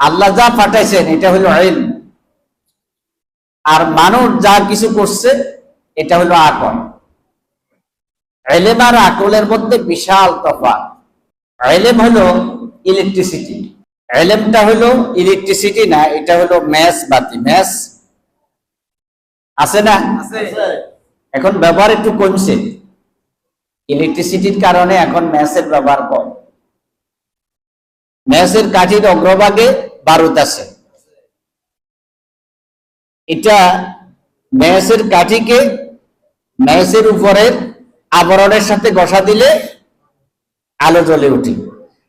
আল্লাহ যা পাঠাইছেন এটা হলো আইল আর মানুষ যা কিছু করছে এটা হলো আকল। এলেম আর আকলের মধ্যে বিশাল তফাৎ। এলেম হলো ইলেকট্রিসিটি এলেমটা হলো ইলেকট্রিসিটি না এটা হলো ম্যাস বাতি। ম্যাস আছে না? এখন ব্যবহার একটু কমছে। ইলেকট্রিসিটির কারণে এখন ম্যাসের ব্যবহার কম। ম্যাসের কাঠির অগ্রভাগে বারুদ আছে। এটা ম্যাসের কাঠিকে ম্যাসের উপরে আবরণের সাথে ঘষা দিলে আলো জ্বলে উঠে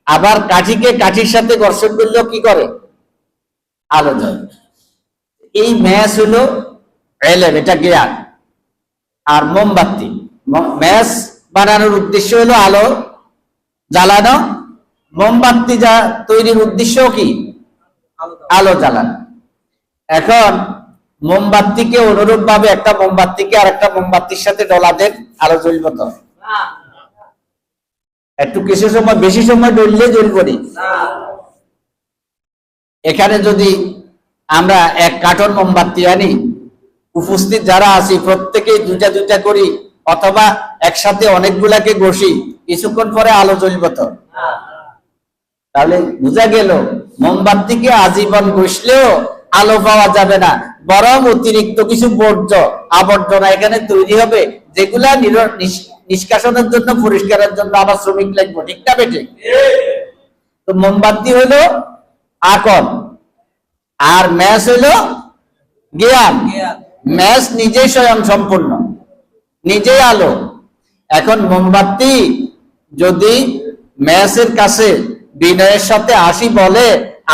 আবার কাঠিকে কাঠির সাথে ঘর্ষণ করলেও কি করে? আলো জ্বলে এই ম্যাস হলো এলেম, এটা জ্ঞান আর মোমবাতি। ম্যাস বানানোর উদ্দেশ্য হলো আলো জ্বালানো। মোমবাতি যা তৈরির উদ্দেশ্য কি? আলো জ্বালানো। এখন মোমবাতিকে অনুরূপ ভাবে একটা মোমবাতিকে আর একটা মোমবাতির সাথে ডলা দেন আলো জ্বলব তো। একটু কিছু সময়, বেশি সময় ডললে জ্বলব এখানে যদি আমরা এক কার্টন মোমবাতি আনি, উপস্থিত যারা আছি, প্রত্যেকেই দুটা দুইটা করি, অথবা একসাথে অনেকগুলাকে বসি কিছুক্ষণ পরে আলো জ্বলব তো। তাহলে বোঝা গেল মোমবাতিকে আজীবন বসলেও আলো পাওয়া যাবে না। বরং অতিরিক্ত কিছু বর্জ্য, আবর্জনা এখানে তৈরি হবে, যেগুলা নিষ্কাশনের জন্য, পরিষ্কারের জন্য আবার শ্রমিক লাগবে। ঠিক না বেটে তো মোমবাতি হলো আকন আর ম্যাচ হলো জ্ঞান। ম্যাচ নিজেই স্বয়ং সম্পূর্ণ নিজেই আলো। এখন মোমবাতি যদি ম্যাচের কাছে বিনয়ের সাথে আসি বলে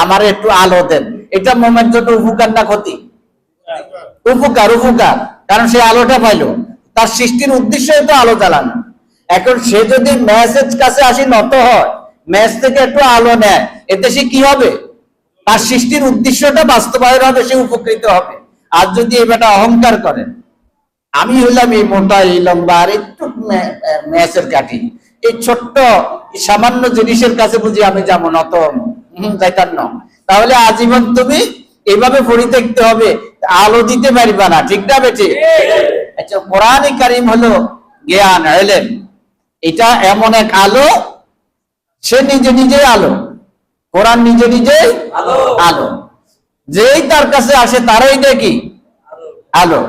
আমার একটু আলো দেন। এটা মোমের জন্য উপকার না ক্ষতি? উপকার উপকার। কারণ সে আলোটা পাইলো। তার সৃষ্টির উদ্দেশ্য তো আলো জ্বালানো। এখন সে যদি ম্যাচের কাছে আসি নত হয় ম্যাচ থেকে একটু আলো নেয়, এতে সে কি হবে? তার সৃষ্টির উদ্দেশ্যটা বাস্তবায়ন হবে, সে উপকৃত হবে। আর যদি এবারটা অহংকার করেন আমি হইলাম এই মোটা, এই লম্বা, আর একটু ম্যাচের কাঠি এই ছোট্ট সামান্য জিনিসের কাছে বুঝি আমি যেমন অত যাইতাম না তাহলে আজীবন তুমি এইভাবে পরিত্যক্ত হবে আলো দিতে পারিবা না ঠিক না বেঠে আচ্ছা কোরআন কারিম হলো জ্ঞান এলেন এটা এমন এক আলো সে নিজে নিজে আলো। কোরআন নিজে নিজে আলো। আলো। যেই তার কাছে আসে তারাই দেখি আলো।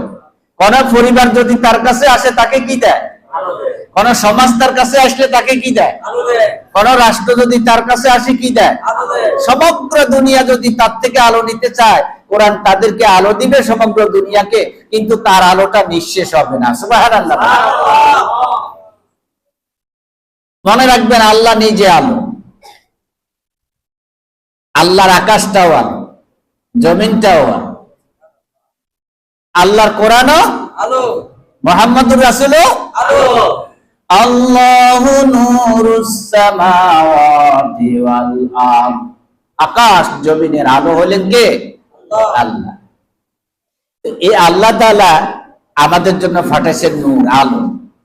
কোন পরিবার যদি তার কাছে আসে তাকে কি দেয়। কোন সমাজ তার কাছে আসলে তাকে কি দেয়? কোন রাষ্ট্র যদি তার কাছে আসে কি দেয়? সমগ্র দুনিয়া যদি তার থেকে আলো নিতে চায় কোরআন তাদেরকে আলো দিবে সমগ্র দুনিয়াকে কিন্তু তার আলোটা নিঃশেষ হবে না। সুবহানাল্লাহ। মনে রাখবেন আল্লাহ নিজে আলো। আল্লাহর আকাশটাও আলো জমিনটাও আলো। আল্লাহর কোরআনও মোহাম্মদুর রাসুলও আল্লাহু নূরুস সামাওয়াতি ওয়াল আরদ আকাশ জমিনের আলো হলেন কে আল্লাহ তো এই আল্লাহ তাআলা আমাদের জন্য ফাটাইছেন নূর আলো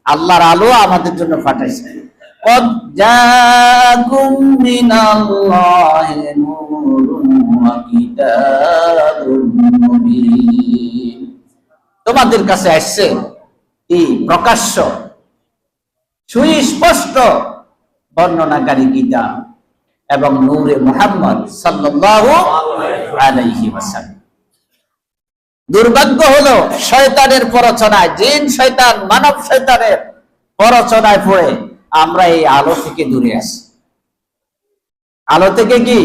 আল্লাহর আলো আমাদের জন্য ফাটাইছেন قد جاءكم من الله نور وكتاب مبين তোমাদের কাছে আসছে কি প্রকাশ্য সুস্পষ্ট বর্ণনাকারী গীতা এবং নূরে মোহাম্মদ দুর্ভাগ্য হলো শয়তানের পরচনায় জিন শয়তান, মানব শয়তানের পরচনায় পড়ে আমরা এই আলো থেকে দূরে আসি আলো থেকে কি?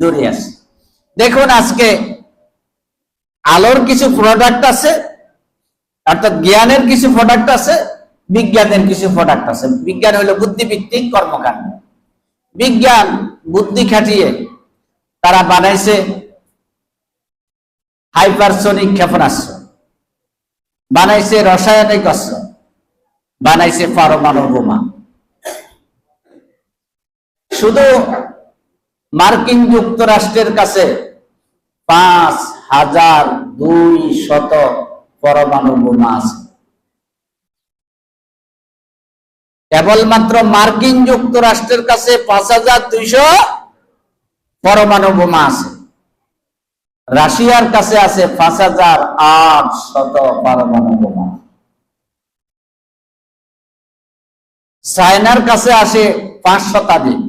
দূরে আসি দেখুন, আজকে আলোর কিছু প্রোডাক্ট আছে, অর্থাৎ জ্ঞানের কিছু প্রোডাক্ট আছে বিজ্ঞানের কিছু প্রোডাক্ট আছে। বিজ্ঞান হলো বুদ্ধিভিত্তিক কর্মকাণ্ড। বিজ্ঞান বুদ্ধি খাটিয়ে তারা বানাইছে হাইপারসনিক ক্ষেপণাস্ত্র। বানাইছে রাসায়নিক অস্ত্র। বানাইছে পারমাণু বোমা। শুধু মার্কিন যুক্তরাষ্ট্রের কাছে পাঁচ হাজার দুই শত পরমাণু বোমা আছে। কেবলমাত্র মার্কিন যুক্তরাষ্ট্রের কাছে পাঁচ হাজার দুইশো পরমাণু বোমা আছে। রাশিয়ার কাছে আছে পাঁচ হাজার আট শত পরমাণু বোমা। চায়নার কাছে আসে পাঁচ শতাধিক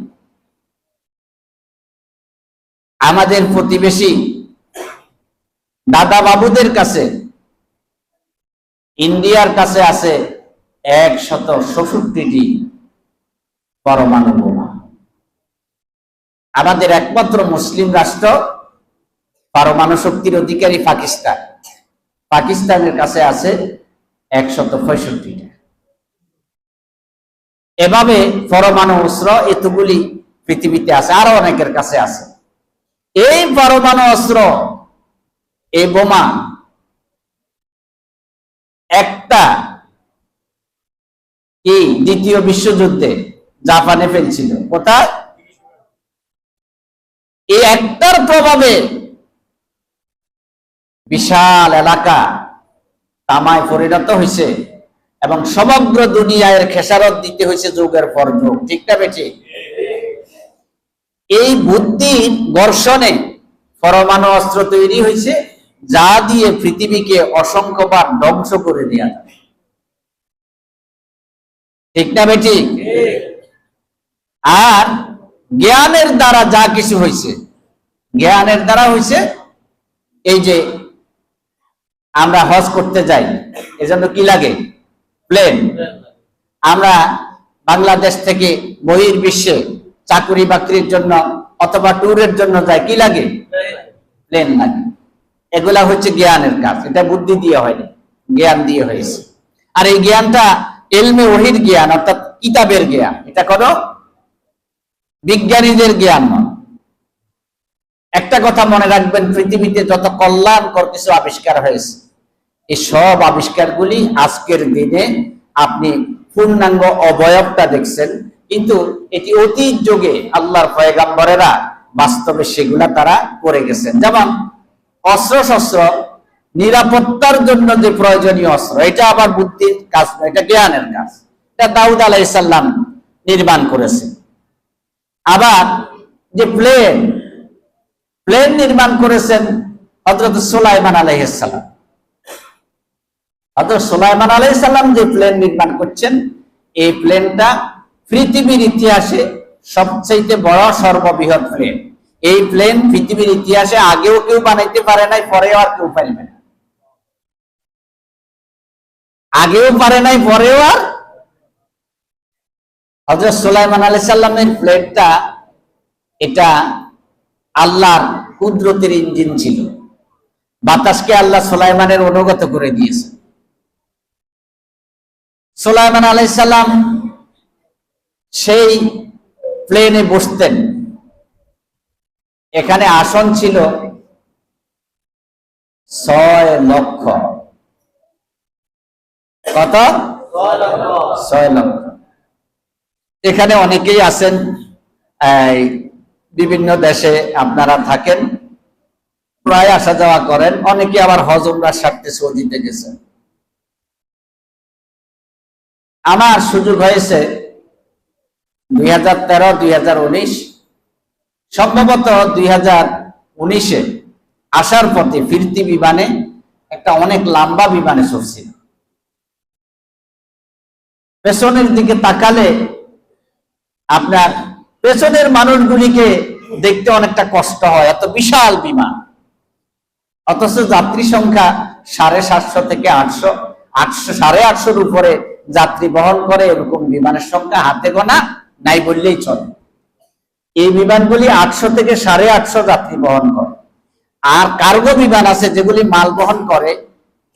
আমাদের প্রতিবেশী দাদা বাবুদের কাছে, ইন্ডিয়ার কাছে আছে এক শত ষষট্টিটি পরমাণু বোমা আমাদের একমাত্র মুসলিম রাষ্ট্র পারমাণু শক্তির অধিকারী পাকিস্তান। পাকিস্তানের কাছে আছে একশত পঁয়ষট্টিটা। এভাবে পরমাণু অস্ত্র এতগুলি পৃথিবীতে আছে, আরও অনেকের কাছে আছে। এই পরমাণু অস্ত্র, এই বোমা একটা কি দ্বিতীয় বিশ্বযুদ্ধে জাপানে ফেলছিল। কোথায়? এই একটার প্রভাবে বিশাল এলাকা তামায় পরিণত হয়েছে এবং সমগ্র দুনিয়ার খেসারত দিতে হয়েছে যুগের পর যুগ। ঠিক না বেঠি? এই বুদ্ধির ঘর্ষণে পরমাণু অস্ত্র তৈরি হয়েছে, যা দিয়ে পৃথিবীকে অসংখ্যবার ধ্বংস করে দেওয়া যায়। ঠিক না বেঠি আর জ্ঞানের দ্বারা যা কিছু হয়েছে জ্ঞানের দ্বারা হয়েছে এই যে আমরা হজ করতে যাই, এজন্য কি লাগে? প্লেন। আমরা বাংলাদেশ থেকে বহির বিশ্বে চাকরি বাকরির জন্য অথবা ট্যুরের জন্য যাই, কি লাগে? প্লেন লাগে। এগুলা হচ্ছে জ্ঞানের কাজ। এটা বুদ্ধি দিয়ে হয়নি, জ্ঞান দিয়ে হয়েছে। আর এই জ্ঞানটা এলমে ওহির জ্ঞান, অর্থাৎ কিতাবের জ্ঞান। এটা কোনো বিজ্ঞানীদের জ্ঞান। একটা কথা মনে রাখবেন, পৃথিবীতে যত কল্যাণকর কিছু আবিষ্কার হয়েছে, এই সব আবিষ্কারগুলি আজকের দিনে আপনি পূর্ণাঙ্গ অবয়বটা দেখছেন। কিন্তু এটি অতীত যুগে আল্লাহর পয়গাম্বরেরা বাস্তবে সেগুলা তারা করে গেছেন। যেমন অস্ত্র শস্ত্র নিরাপত্তার জন্য যে প্রয়োজনীয় অস্ত্র, এটা আবার বুদ্ধির কাজ এটা জ্ঞানের কাজ। এটা দাউদ আলাইসাল্লাম নির্মাণ করেছে। আবার যে প্লেন প্লেন নির্মাণ করেছেন হজরত সুলাইমান আলাইসাল্লাম হজরত সুলাইমান আলাইসাল্লাম যে প্লেন নির্মাণ করছেন, এই প্লেনটা পৃথিবীর ইতিহাসে সবচেয়ে বড় সর্ববৃহৎ প্লেন। এই প্লেন পৃথিবীর ইতিহাসে আগেও কেউ বানাইতে পারে নাই, পরেও আর কেউ পারবে না। আগেও পারে নাই, পরেও আর? হজরত সুলাইমান আলাই সাল্লামের প্লেনটা এটা আল্লাহর কুদরতের ইঞ্জিন ছিল। বাতাসকে আল্লাহ সুলাইমানের অনুগত করে দিয়েছে। সুলাইমান আলাইসাল্লাম সেই প্লেনে বসতেন। এখানে আসন ছিল ছয় লক্ষ। কত ছয় লক্ষ এখানে অনেকেই আছেন বিভিন্ন দেশে আপনারা থাকেন, প্রায় আসা যাওয়া করেন, অনেকে আবার হজ উমরার স্বার্থে সৌদিতে গেছেন আমার সুযোগ হয়েছে দুই হাজার তেরো, দুই হাজার উনিশ, সম্ভবত দুই হাজার উনিশে আসার পথে ফিরতি বিমানে একটা অনেক লম্বা বিমানে চড়ছিল পেছনের দিকে তাকালে আপনার পেছনের মানুষগুলিকে দেখতে অনেকটা কষ্ট হয়, এত বিশাল বিমান। অথচ যাত্রী সংখ্যা সাড়ে সাতশো থেকে আটশো আটশো সাড়ে আটশোর উপরে যাত্রী বহন করে, এরকম বিমানের সংখ্যা হাতে গোনা নাই বললেই চলে। এই বিমানগুলি আটশো থেকে সাড়ে আটশো যাত্রী বহন করে। আর কার্গো বিমান আছে যেগুলি মাল বহন করে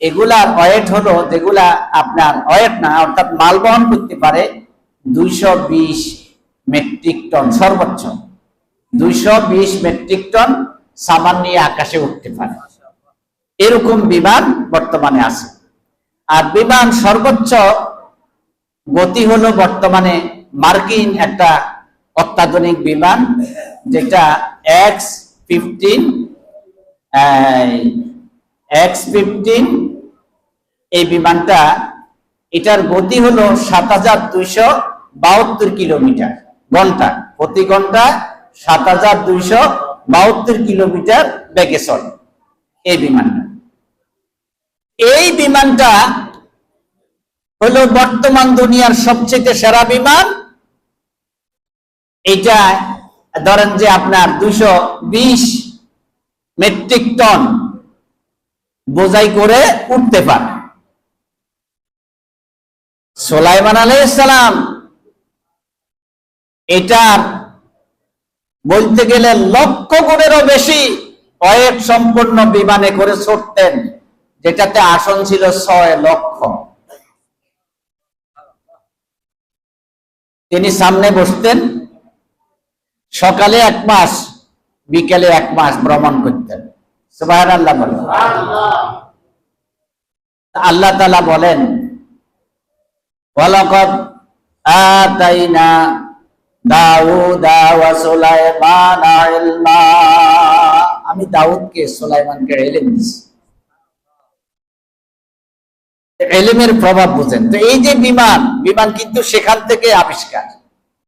এগুলার ওয়েট হলো, যেগুলা আপনার ওয়েট না, অর্থাৎ মাল বহন করতে পারে দুইশো বিশ মেট্রিক টন সর্বোচ্চ। দুইশো বিশ মেট্রিক টন সামান নিয়ে আকাশে উঠতে পারে। এরকম বিমান বর্তমানে আছে। আর বিমান সর্বোচ্চ গতি হলো বর্তমানে মার্কিন একটা অত্যাধুনিক বিমান, যেটা এক্স ফিফটিন এক্স ফিফটিন এই বিমানটা, এটার গতি হলো সাত হাজার দুইশো বাহাত্তর কিলোমিটার ঘণ্টা। প্রতি ঘণ্টা সাত হাজার দুইশো বাহাত্তর কিলোমিটার বেগে চলে এই বিমানটা। এই বিমানটা হলো বর্তমান দুনিয়ার সবচেয়ে সেরা বিমান। এটা ধরেন যে আপনার দুশো বিশ মেট্রিক টন বোঝাই করে উঠতে পারে। সোলাইমান আলাইসালাম এটার বলতে গেলে লক্ষ গুণেরও বেশি কয়েক সম্পূর্ণ বিমানে করে ছুটতেন যেটাতে আসন ছিল ছয় লক্ষ। তিনি সামনে বসতেন সকালে এক মাস বিকেলে এক মাস ভ্রমণ করতেন। সুবাহ আল্লাহ বলেন আল্লাহ তালা বলেন ওয়ালাকাদ আতাইনা দাউদা ওয়া সুলাইমানা ইলমা। আমি দাউদকে, সুলাইমানকে ইলম দিছি। এলিমের প্রভাব বুঝেন। তো এই যে বিমান বিমান কিন্তু সেখান থেকে আবিষ্কার।